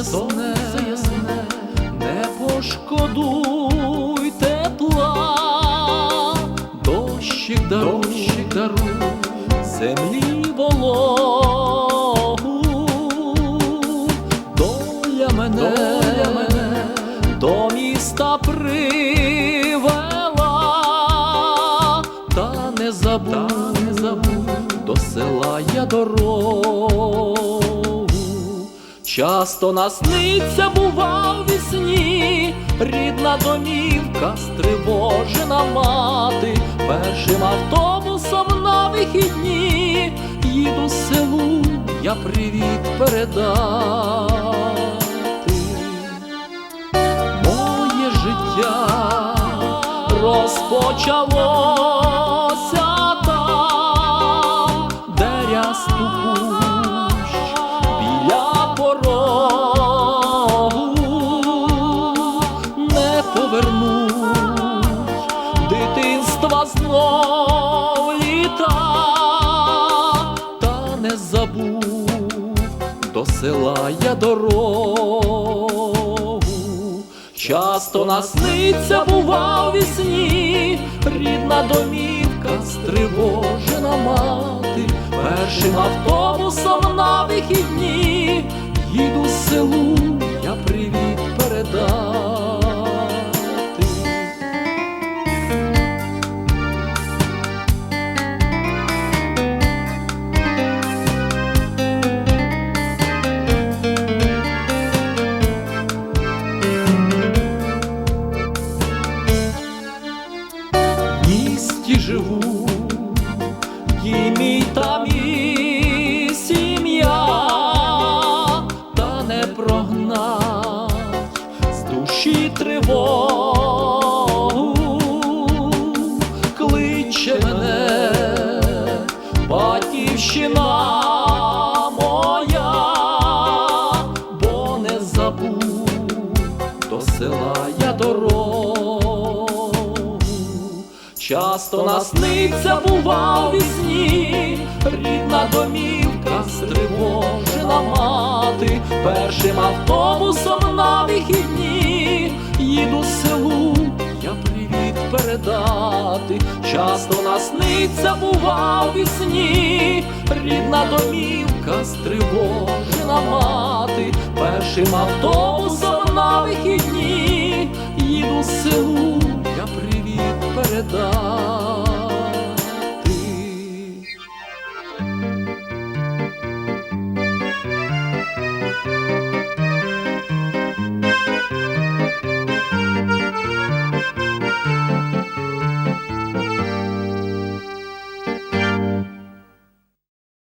ясне, не пошкодуй тепла, дощик даруй, даруй, землі вологу, доля мене, доля мене. до міста привела, та не забув, не забув до села я дорогу. Часто насниться бува в вісні, рідна домівка, стривожена мати, першим автобусом на вихідні. Їду селу, я привіт передати. Моє життя розпочалося дитинства знов літа, та не забув до села я дорогу. Часто насниться бува в вісні, рідна домівка, стривожена мати, першим автобусом мій там і сім'я, та не прогнать з душі тривогу, кличе мене батьківщина моя, бо не забув до села я дорогу. Часто насниться бува вісні, рідна домівка, стривожена мати, першим автобусом на вихідні. Їду селу, я привіт передати. Часто насниться бува вісні, рідна домівка, стривожена мати, першим автобусом на вихідні. Їду селу, я привіт передати.